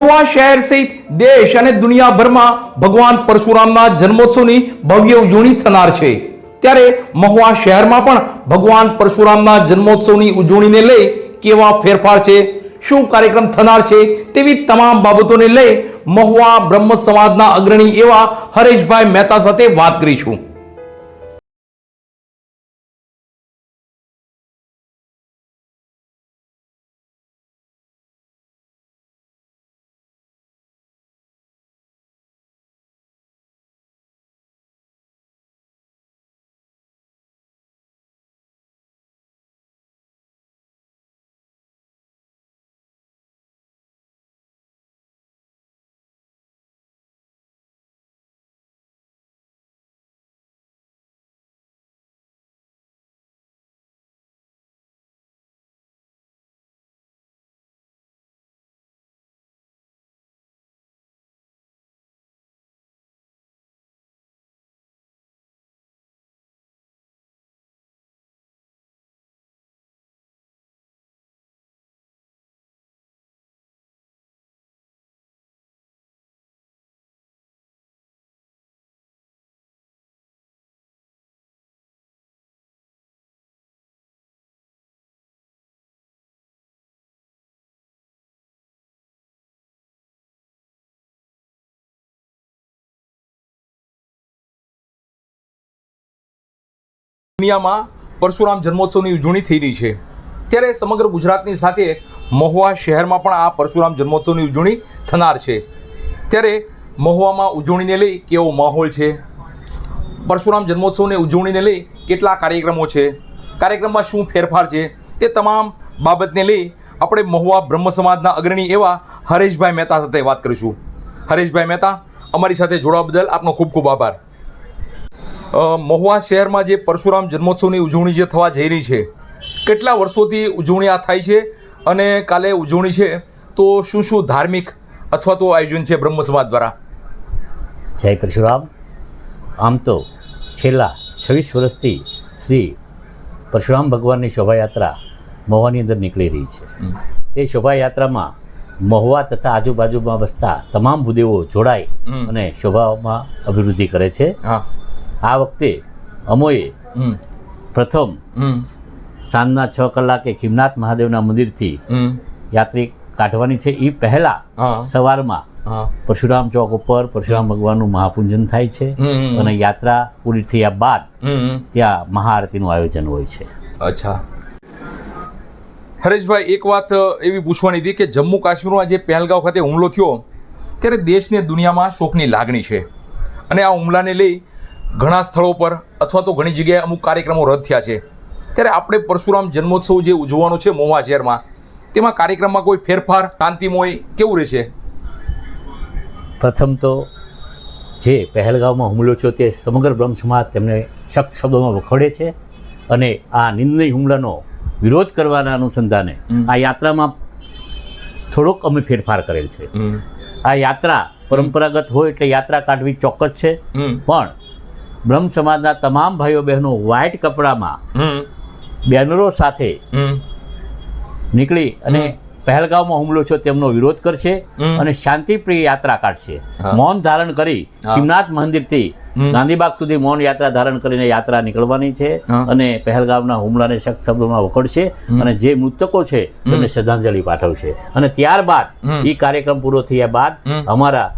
મહુવા શહેર સહિત દેશ અને દુનિયાભરમાં ભગવાન પરશુરામના જન્મોત્સવની ભવ્ય ઉજવણી થનાર છે. ત્યારે મહુવા શહેરમાં પણ ભગવાન પરશુરામના જન્મોત્સવની ઉજવણીને લઈ કેવા ફેરફાર છે? શું કાર્યક્રમ થનાર છે? તેવી તમામ બાબતોને લઈ મહુવા બ્રહ્મ સમાજના અગ્રણી એવા હરેશભાઈ મહેતા સાથે વાત કરીશું. દુનિયામાં પરશુરામ જન્મોત્સવની ઉજવણી થઈ રહી છે. ત્યારે સમગ્ર ગુજરાતની સાથે મહુવા શહેરમાં પણ આ પરશુરામ જન્મોત્સવની ઉજવણી થનાર છે. ત્યારે મહુવામાં ઉજવણીને લઈ કેવો માહોલ છે? પરશુરામ જન્મોત્સવની ઉજવણીને લઈ કેટલા કાર્યક્રમો છે? કાર્યક્રમમાં શું ફેરફાર છે? તે તમામ બાબતને લઈ આપણે મહુવા બ્રહ્મ સમાજના અગ્રણી એવા હરેશભાઈ મહેતા સાથે વાત કરીશું. હરેશભાઈ મહેતા, અમારી સાથે જોડવા બદલ આપનો ખૂબ ખૂબ આભાર. મહુવા શહેરમાં જે પરશુરામ જન્મોત્સવની ઉજવણી જે થવા જઈ રહી છે કેટલા વર્ષોથી ઉજવણી આ થાય છે અને કાલે ઉજવણી છે તો શું શું ધાર્મિક અથવા તો આયોજન છે બ્રહ્મ સમાજ દ્વારા? જય પરશુરામ. આમ તો છેલ્લા છવ્વીસ વર્ષથી શ્રી પરશુરામ ભગવાનની શોભાયાત્રા મહુવાની અંદર નીકળી રહી છે. તે શોભાયાત્રામાં મહુવા તથા આજુબાજુમાં વસતા તમામ ભૂદેવો જોડાય અને શોભામાં અભિવૃદ્ધિ કરે છે. હા. આ વખતે અમોએ પ્રથમ સાંજના છ કલાકે ખીમનાથ મહાદેવના મંદિરથી યાત્રી કાઢવાની છે. એ પહેલા સવારમાં પરશુરામ ચોક ઉપર પરશુરામ ભગવાનનું મહાપૂજન થાય છે અને યાત્રા પૂરી થયા બાદ ત્યાં મહાઆરતીનું આયોજન હોય છે. અચ્છા. હરેશભાઈ એક વાત એવી પૂછવાની હતી કે જમ્મુ કાશ્મીરમાં જે પહેલગાંવ ખાતે હુમલો થયો ત્યારે દેશને દુનિયામાં શોકની લાગણી છે. અને આ હુમલાને લઈ ઘણા સ્થળો પર અથવા તો ઘણી જગ્યાએ અમુક કાર્યક્રમો રદ થયા છે. ત્યારે આપણે પરશુરામ જન્મોત્સવ જે ઉજવવાનો છે મોવા શહેરમાં તેમાં કાર્યક્રમમાં કોઈ ફેરફાર શાંતિમય કેવું રહેશે? પ્રથમ તો જે પહેલગામમાં હુમલો થયો તે સમગ્ર બ્રહ્મ સમાજ તેમને સખ્ત શબ્દોમાં વખોડે છે અને આ નિર્ણય હુમલાનો વિરોધ કરવાના અનુસંધાને આ યાત્રામાં થોડોક અમે ફેરફાર કરેલ છે. આ યાત્રા પરંપરાગત હોય એટલે યાત્રા કાઢવી ચોક્કસ છે. પણ બ્રહ્મ સમાજના તમામ ભાઈઓ બહેનો વ્હાઇટ કપડામાં બેનરો સાથે નીકળી અને પહેલગામમાં હુમલો છો તેમનો વિરોધ કરશે અને શાંતિપ્રિય યાત્રા કાઢશે. મૌન ધારણ કરી શિવનાથ મંદિરથી ગાંધીબાગ સુધી મૌન યાત્રા ધારણ કરીને યાત્રા નીકળવાની છે. અને પહેલગામના હુમલાને સખ્ત શબ્દોમાં વખોડશે અને જે મૃતકો છે તેમને શ્રદ્ધાંજલિ પાઠવશે. અને ત્યારબાદ એ કાર્યક્રમ પૂરો થયા બાદ અમારા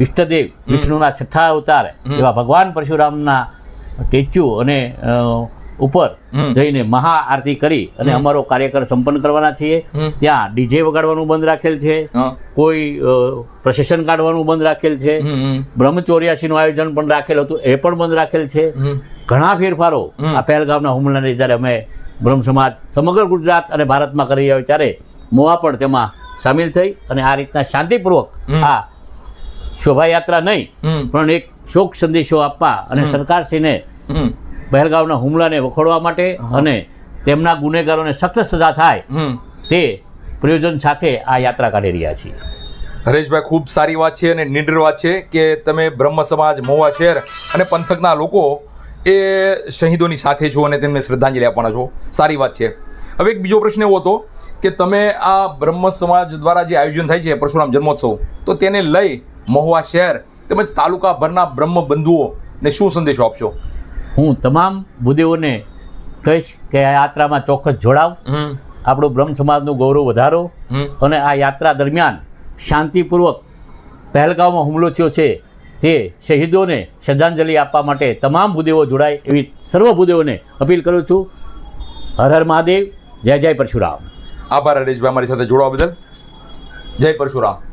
ઈષ્ટદેવ વિષ્ણુના છઠ્ઠા અવતાર એવા ભગવાન પરશુરામના સ્ટેચ્યુ અને ઉપર જઈને જઈને મહાઆરતી કરી અને અમારો કાર્યક્રમ સંપન્ન કરવાના છીએ. ત્યાં ડીજે વગાડવાનું બંધ રાખેલ છે. કોઈ પ્રસેશન કાઢવાનું બંધ રાખેલ છે. હમ હમ. બ્રહ્મચોર્યાસીનું આયોજન પણ રાખેલ હતું એ પણ બંધ રાખેલ છે. ઘણા ફેરફારો આ પહેલગામના હુમલાને જ્યારે અમે બ્રહ્મ સમાજ સમગ્ર ગુજરાત અને ભારતમાં કરી રહ્યા હોય ત્યારે મોવા પણ તેમાં સામેલ થઈ અને આ રીતના શાંતિપૂર્વક. આ શોભાયાત્રા નહીં પણ એક શોક સંદેશો આપવા અને સરકારશ્રીને હમ. પહેલગામના હુમલાને વખોડવા માટે અને તેમના ગુનેગારોને સખત સજા થાય તે પ્રયોજન સાથે આ યાત્રા કાઢી રહ્યા છીએ. હરેશભાઈ ખૂબ સારી વાત છે અને નિડર વાત છે કે તમે બ્રહ્મ સમાજ મોવા શહેર અને પંથકના લોકો એ શહીદોની સાથે છો અને તેમને શ્રદ્ધાંજલિ આપવાના છો. સારી વાત છે. હવે એક બીજો પ્રશ્ન એવો હતો કે તમે આ બ્રહ્મ સમાજ દ્વારા જે આયોજન થાય છે પરશુરામ જન્મોત્સવ તો તેને લઈ મહુવા શહેર તેમજ તાલુકાભરના બ્રહ્મ બંધુઓને શું સંદેશો આપશો? હું તમામ ભૂદેવોને કહીશ કે આ યાત્રામાં ચોક્કસ જોડાવ. આપણું બ્રહ્મ સમાજનું ગૌરવ વધારો અને આ યાત્રા દરમિયાન શાંતિપૂર્વક પહેલગામમાં હુમલો થયો છે તે શહીદોને શ્રદ્ધાંજલિ આપવા માટે તમામ ભૂદેવો જોડાય એવી સર્વ ભૂદેવોને અપીલ કરું છું. હર હર મહાદેવ જય જય પરશુરામ. આભાર હરેશભાઈ અમારી સાથે જોડવા બદલ. જય પરશુરામ.